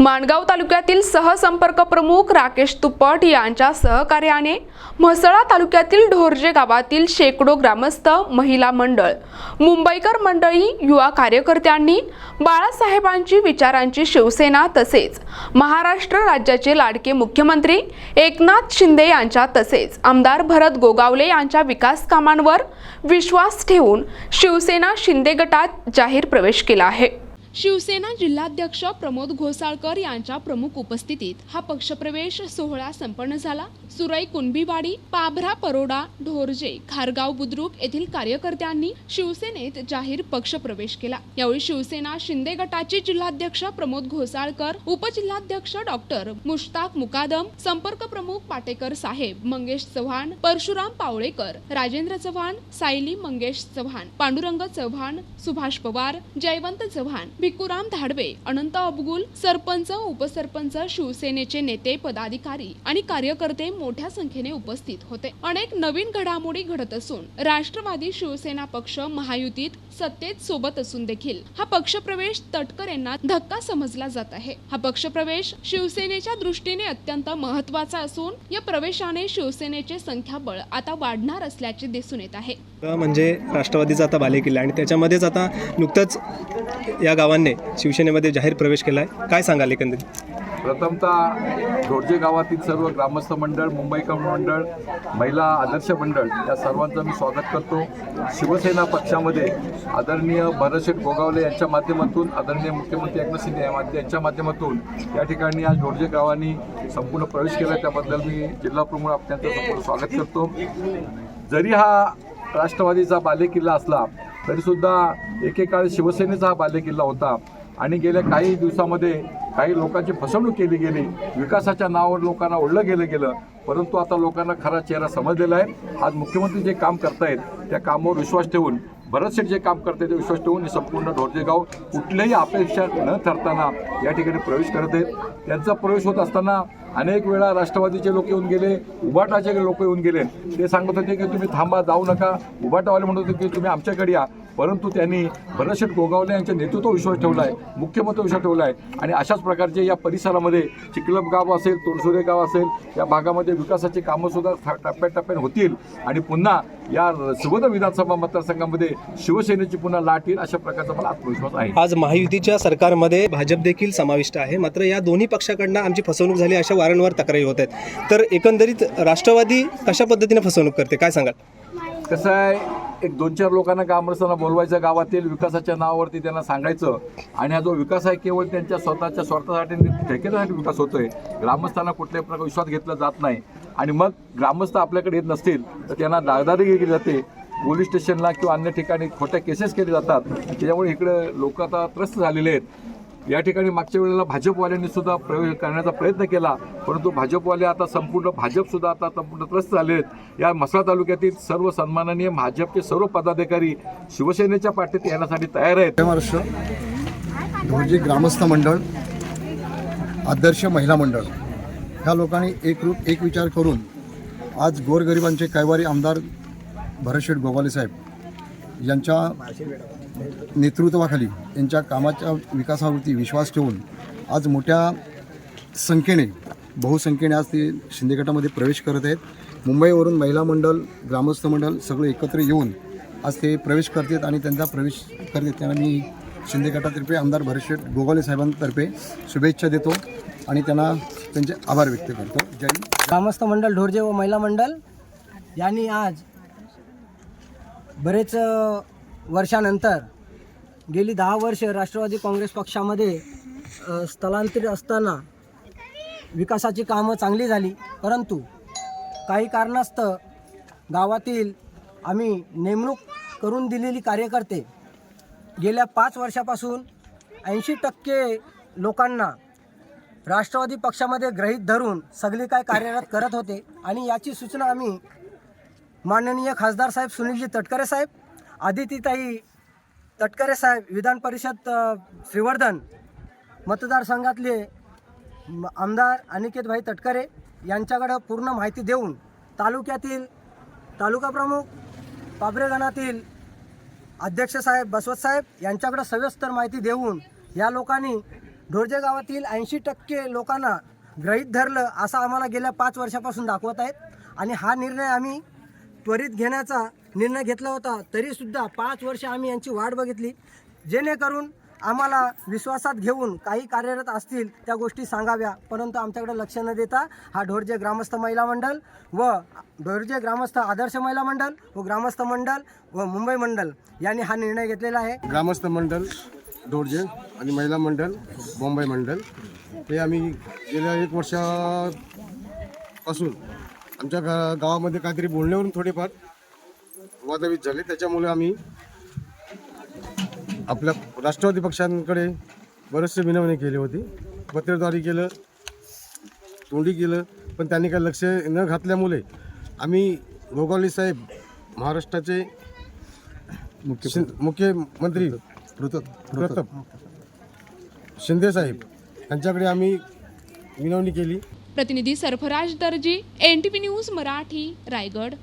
माणगाव तालुक्यातील सहसंपर्क प्रमुख राकेश तुपट यांच्या सहकार्याने म्हसळा तालुक्यातील ढोरजे गावातील शेकडो ग्रामस्थ महिला मंडळ मुंबईकर मंडळी युवा कार्यकर्त्यांनी बाळासाहेबांची विचारांची शिवसेना तसेच महाराष्ट्र राज्याचे लाडके मुख्यमंत्री एकनाथ शिंदे यांच्या तसेच आमदार भरत गोगावले यांच्या विकास कामांवर विश्वास ठेवून शिवसेना शिंदे गटात जाहीर प्रवेश केला आहे. शिवसेना जिल्हाध्यक्ष प्रमोद घोसाळकर यांच्या प्रमुख उपस्थितीत हा पक्षप्रवेश सोहळा संपन्न झाला. सुरई कुणबीवाडी पाभरा परोडा ढोरजे खारगाव बुद्रुक येथील कार्यकर्त्यांनी शिवसेनेत जाहीर पक्षप्रवेश केला. यावेळी शिवसेना शिंदे गटाचे जिल्हाध्यक्ष प्रमोद घोसाळकर उपजिल्हाध्यक्ष डॉक्टर मुश्ताक मुकादम संपर्क प्रमुख पाटेकर साहेब मंगेश चव्हाण परशुराम पावळेकर राजेंद्र चव्हाण सायली मंगेश चव्हाण पांडुरंग चव्हाण सुभाष पवार जयवंत चव्हाण भिक्कुराम धाडवे अनंत अबगुल सरपंच उपसरपंच शिवसेनेचे नेते पदाधिकारी आणि कार्यकर्ते मोठ्या संख्येने उपस्थित होते. अनेक नवीन घडामोडी घडत असून राष्ट्रवादी शिवसेना पक्ष महायुतीत सत्तेत सोबत असून देखील हा पक्षप्रवेश तटकर यांना धक्का समजला जात आहे. हा पक्षप्रवेश शिवसेनेच्या दृष्टीने अत्यंत महत्त्वाचा असून या प्रवेशाने शिवसेनेचे संख्याबळ आता वाढणार असल्याचे दिसून येत आहे. म्हणजे राष्ट्रवादीचा आता बालेकिल्ला आणि त्याच्यामध्येच आता नुकतंच या गावांनी शिवसेनेमध्ये जाहीर प्रवेश केला आहे काय सांगाल एकंदरीत? प्रथमतः ढोरजे गावातील सर्व ग्रामस्थ मंडळ मुंबईकर मंडळ महिला आदर्श मंडळ या सर्वांचं मी स्वागत करतो. शिवसेना पक्षामध्ये आदरणीय भरतशेठ गोगावले यांच्या माध्यमातून आदरणीय मुख्यमंत्री एकनाथ शिंदे या यांच्या माध्यमातून या ठिकाणी आज ढोरजे गावांनी संपूर्ण प्रवेश केला. त्याबद्दल मी जिल्हा प्रमुख त्यांचं संपूर्ण स्वागत करतो. जरी हा राष्ट्रवादीचा बालेकिल्ला असला तरीसुद्धा एकेकाळी शिवसेनेचा हा बालेकिल्ला होता. आणि गेल्या काही दिवसामध्ये काही लोकांची फसवणूक केली गेली. विकासाच्या नावावर लोकांना ओढलं गेलं गेलं. परंतु आता लोकांना खरा चेहरा समजलेला आहे. आज मुख्यमंत्री जे काम करतायत त्या कामावर विश्वास ठेवून भरत शेठ जे काम करते ते विश्वास ठेवून संपूर्ण ढोरजेगाव कुठल्याही अपेक्षा न ठरताना या ठिकाणी प्रवेश करत आहेत. त्यांचा प्रवेश होत असताना अनेक वेळा राष्ट्रवादीचे लोक येऊन गेले उभाटाचे लोक येऊन गेले. ते सांगत होते की तुम्ही थांबा जाऊ नका. उभाटावाले म्हणत होते की तुम्ही आमच्याकडे या. परंतु त्यांनी भरतशेठ गोगावले यांच्या नेतृत्व विश्वास ठेवला आहे मुख्यमंत्री विश्वास ठेवला आहे आणि अशाच प्रकारचे या परिसरामध्ये चिखलप गाव असेल तोडसुरे गाव असेल या भागामध्ये विकासाची कामंसुद्धा थ- टप्प्याटप्प्याने होतील. आणि पुन्हा या सुबोध विधानसभा मतदारसंघामध्ये शिवसेनेची पुन्हा लाट येईल अशा प्रकारचा मला आत्मविश्वास आहे. आज महायुतीच्या सरकारमध्ये भाजप देखील समाविष्ट आहे. मात्र या दोन्ही पक्षाकडनं आमची फसवणूक झाली अशा वारंवार तक्रारी होत आहेत. तर एकंदरीत राष्ट्रवादी कशा पद्धतीने फसवणूक करते? काय सांगाल? कसं आहे एक दोन चार लोकांना ग्रामस्थांना बोलवायचं गावातील विकासाच्या नावावरती त्यांना सांगायचं आणि हा जो विकास आहे केवळ त्यांच्या स्वतःच्या स्वार्थासाठी ठेकेसाठी विकास होतोय. ग्रामस्थांना कुठल्याही प्रकार विश्वास घेतला जात नाही. आणि मग ग्रामस्थ आपल्याकडे येत नसतील तर त्यांना दागदारी केली जाते. पोलीस स्टेशनला किंवा अन्य ठिकाणी खोट्या केसेस केले जातात. त्याच्यामुळे इकडे लोक आता त्रस्त झालेले आहेत. या ठिकाणी मागच्या वेळेला भाजपवाल्यांनी सुद्धा प्रवेश करण्याचा प्रयत्न केला परंतु भाजपवाले आता संपूर्ण भाजप सुद्धा आता संपूर्ण त्रस्त झाले आहेत. या मसळा तालुक्यातील सर्व सन्माननीय भाजपचे सर्व पदाधिकारी शिवसेनेच्या पाठीत येण्यासाठी तयार आहेत. महाराष्ट्र. ढोरजी ग्रामस्थ मंडळ आदर्श महिला मंडळ ह्या लोकांनी एक रूप एक विचार करून आज गोरगरिबांचे कैवारी आमदार भरतशेठ गोवाले साहेब यांच्या नेतृत्वाखाली यांच्या कामाच्या विकासावरती विश्वास ठेवून आज मोठ्या संख्येने बहुसंख्येने आज ते शिंदे गटामध्ये प्रवेश करत आहेत. मुंबईवरून महिला मंडळ ग्रामस्थ मंडळ सगळे एकत्र येऊन आज ते प्रवेश करतात आणि त्यांचा प्रवेश करतात. त्यांना मी शिंदे गटातर्फे आमदार भरतशेठ गोगावले साहेबांतर्फे शुभेच्छा देतो आणि त्यांना त्यांचे आभार व्यक्त करतो. जय ग्रामस्थ मंडळ ढोरजे व महिला मंडळ यांनी आज बरेच वर्षानंतर गेली दहा वर्ष राष्ट्रवादी काँग्रेस पक्षामध्ये स्थलांतरित असताना विकासाची कामं चांगली झाली. परंतु काही कारणास्तव गावातील आम्ही नेमणूक करून दिलेली कार्यकर्ते गेल्या पाच वर्षापासून ऐंशी टक्के लोकांना राष्ट्रवादी पक्षामध्ये ग्रहीत धरून सगळे काय कार्यरत करत होते. आणि याची सूचना आम्ही माननीय खासदार साहेब सुनीलजी तटकरे साहेब आदितीताई तटकरे साहेब विधान परिषद श्रीवर्धन मतदारसंघातले म- आमदार अनिकेतभाई तटकरे यांच्याकडं पूर्ण माहिती देऊन तालुक्यातील तालुका प्रमुख पाबरेगणातील अध्यक्ष साहेब बसवत साहेब सविस्तर माहिती देऊन या लोकांनी ढोरजे गावातील ऐंशी टक्के लोकांना ग्रहीत धरलं असं आम्हाला गेल्या पाच वर्षापासून दाखवत आहेत. आणि हा निर्णय आम्ही त्वरित घेण्याचा निर्णय घेतला होता. तरीसुद्धा पाच वर्ष आम्ही यांची वाट बघितली. जेणेकरून आम्हाला विश्वासात घेऊन काही कार्यरत असतील त्या गोष्टी सांगाव्या. परंतु आमच्याकडे लक्ष न देता हा ढोरजे ग्रामस्थ महिला मंडळ व ढोरजे ग्रामस्थ आदर्श महिला मंडळ व ग्रामस्थ मंडळ व मुंबई मंडळ यांनी हा निर्णय घेतलेला आहे. ग्रामस्थ मंडळ ढोरजे आणि महिला मंडळ मुंबई मंडळ हे आम्ही गेल्या एक वर्षापासून आमच्या गा गावामध्ये काहीतरी बोलण्यावरून थोडेफार वादावित झाले. त्याच्यामुळे आम्ही आपल्या राष्ट्रवादी पक्षांकडे बरेचसे विनवणी केली होती. पत्रद्वारी केलं तोंडी केलं पण त्यांनी काही लक्ष न घातल्यामुळे आम्ही गोगावले साहेब महाराष्ट्राचे शिं- मुख्यमंत्री प्रताप शिंदे साहेब यांच्याकडे आम्ही विनवणी केली. प्रतिनिधी Sarfaraz Darji N T V news Marathi Raigad.